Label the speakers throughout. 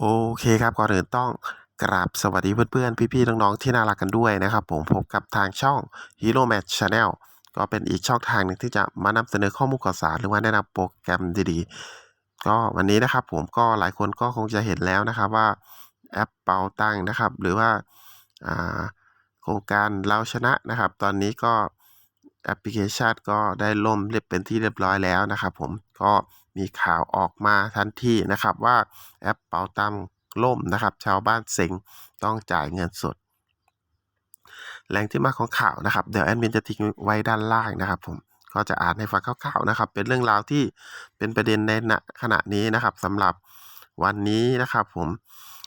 Speaker 1: โอเคครับก่อนอื่นต้องกราบสวัสดีเพื่อนๆ พี่ๆ น้องๆ ที่น่ารักกันด้วยนะครับ ผมพบกับทางช่อง Hero Match Channel ก็เป็นอีกช่องทางหนึ่งที่จะมานำเสนอข้อมูลข่าวสารหรือว่าแนะนำโปรแกรมดีๆ ก็วันนี้นะครับผมก็หลายคนก็คงจะเห็นแล้วนะครับว่าแอปเป่าตังนะครับ หรือว่าอ่าโครงการเราชนะนะครับ ตอนนี้ก็แอปพลิเคชันก็ได้ล่มเรียบเป็นที่เรียบร้อยแล้วนะครับ ผมก็ มีข่าวออกมาทันทีนะครับว่าแอปเป๋าตังล่มนะครับ ชาวบ้านเซ็งต้องจ่ายเงินสด แหล่งที่มาของข่าวนะครับ เดี๋ยวแอดมินจะทิ้งไว้ด้านล่างนะครับผมก็จะอ่านให้ฟังคร่าวๆนะครับ เป็นเรื่องราวที่เป็นประเด็นในณขณะนี้นะครับสำหรับวันนี้นะครับผม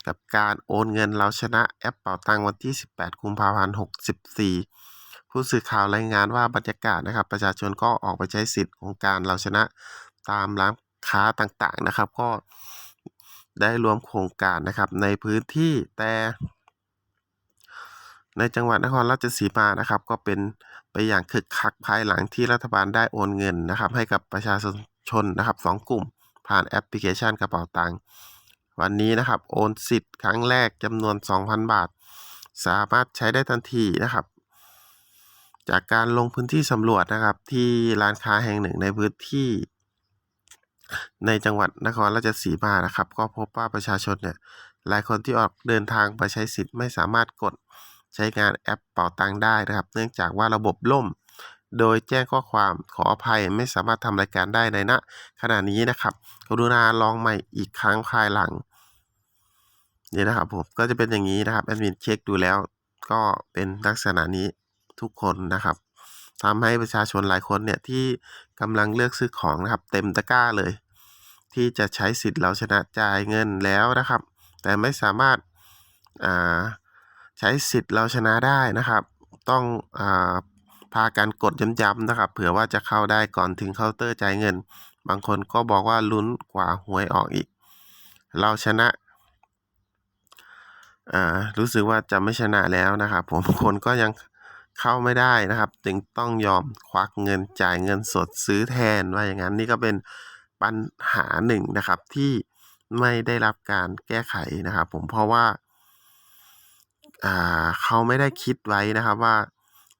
Speaker 1: กับการโอนเงินเราชนะแอปเป๋าตังวันที่ 18 กุมภาพันธ์ 64 ผู้สื่อข่าวรายงานว่าบรรยากาศนะครับ ประชาชนก็ออกไปใช้สิทธิ์ของการเราชนะตามร้าน ค้าต่างๆนะครับ ก็ได้รวมโครงการนะครับ ในพื้นที่แต่ในจังหวัดนครราชสีมานะครับ ก็เป็นไปอย่างคึกคักภายหลังที่รัฐบาลได้โอนเงินนะครับ ให้กับประชาชนนะครับสองกลุ่ม ผ่านแอปพลิเคชันกระเป๋าตังค์วันนี้นะครับ โอนสิทธิ์ครั้งแรกจำนวน 2,000 บาท สามารถใช้ได้ทันทีนะครับ จากการลงพื้นที่สำรวจนะครับ ที่ร้านค้าแห่งหนึ่งในพื้นที่ ในจังหวัดนครราชสีมานะครับ ก็พบว่าประชาชนเนี่ยหลายคนที่ออกเดินทางไปใช้สิทธิ์ไม่สามารถกดใช้งานแอปเป่าตังได้นะครับ เนื่องจากว่าระบบล่ม โดยแจ้งข้อความขออภัยไม่สามารถทำรายการได้ในณขณะนี้นะครับกรุณาลองใหม่อีกครั้งภายหลังนี่นะครับผมก็จะเป็นอย่างนี้นะครับแอดมินเช็คดูแล้ว ก็เป็นลักษณะนี้ทุกคนนะครับทำให้ประชาชนหลายคนเนี่ยที่กำลังเลือกซื้อของนะครับ เต็มตะกร้าเลย ที่จะใช้สิทธิ์เราชนะจ่ายเงินแล้วนะครับ แต่ไม่สามารถาใช้สิทธิ์เราชนะได้นะครับ ต้องอาพากันกดย้ำๆนะครับ เผื่อว่าจะเข้าได้ก่อนถึงเคาน์เตอร์จ่ายเงิน บางคนก็บอกว่าลุ้นกว่าหวยออกอีก เราชนะรู้สึกว่าจะไม่ชนะแล้วนะครับผมคนก็ยังเข้าไม่ได้นะครับ จึงต้องยอมควักเงินจ่ายเงินสดซื้อแทนว่าอย่างนั้นนี่ก็เป็น ปัญหาหนึ่งนะครับ ที่ไม่ได้รับการแก้ไขนะครับ ผมเพราะว่าาเขาไม่ได้คิดไว้นะครับว่า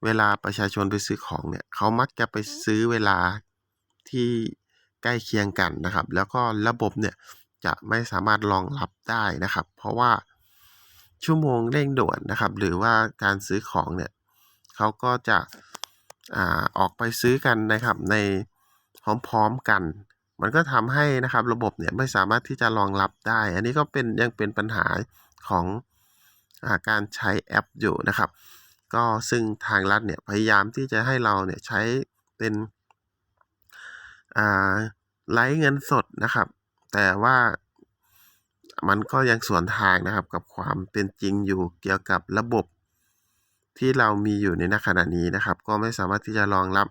Speaker 1: เวลาประชาชนไปซื้อของเนี่ยเขามักจะไปซื้อเวลาที่ใกล้เคียงกันนะครับ แล้วก็ระบบเนี่ยจะไม่สามารถรองรับได้นะครับ เพราะว่าชั่วโมงเร่งด่วนนะครับ หรือว่าการซื้อของเนี่ยเขาก็จะอออกไปซื้อกันนะครับในพร้อมๆกัน มันก็ทำให้นะครับระบบเนี่ยไม่สามารถที่จะรองรับได้ อันนี้ก็เป็นยังเป็นปัญหาของอาการใช้แอปอยู่นะครับ ก็ซึ่งทางรัฐเนี่ยพยายามที่จะให้เราเนี่ยใช้เป็นอ่าไร้เงินสดนะครับ แต่ว่ามันก็ยังสวนทางนะครับกับความเป็นจริงอยู่เกี่ยวกับระบบที่เรามีอยู่ในณขณะนี้นะครับ ก็ไม่สามารถที่จะรองรับ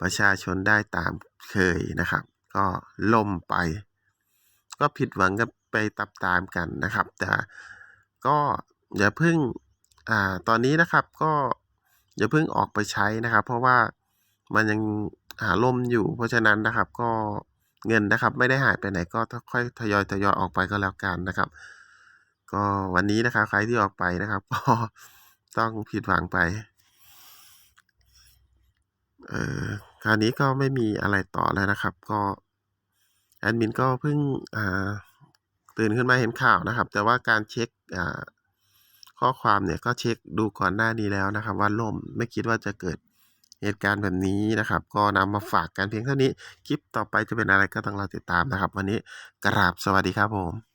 Speaker 1: ประชาชนได้ตาม เคยนะครับ ก็ล่มไป ก็ผิดหวังกันไปตามๆกันนะครับ แต่ก็อย่าเพิ่งอ่าตอนนี้นะครับก็อย่าเพิ่งออกไปใช้นะครับ เพราะว่ามันยังหาล่มอยู่ เพราะฉะนั้นนะครับก็เงินนะครับ ไม่ได้หายไปไหนก็ค่อยทยอยทยอยออกไปก็แล้วกันนะครับ ก็วันนี้นะครับใครที่ออกไปนะครับก็ต้องผิดหวังไป เอ่อ คราวนี้ก็ไม่มีอะไรต่อแล้วนะครับ ก็แอดมินก็เพิ่งตื่นขึ้นมาเห็นข่าวนะครับ แต่ว่าการเช็คข้อความเนี่ยก็เช็คดูก่อนหน้านี้แล้วนะครับ ว่าล่มไม่คิดว่าจะเกิดเหตุการณ์แบบนี้นะครับ ก็นำมาฝากกันเพียงเท่านี้ คลิปต่อไปจะเป็นอะไรก็ต้องรอติดตามนะครับ วันนี้กราบสวัสดีครับผม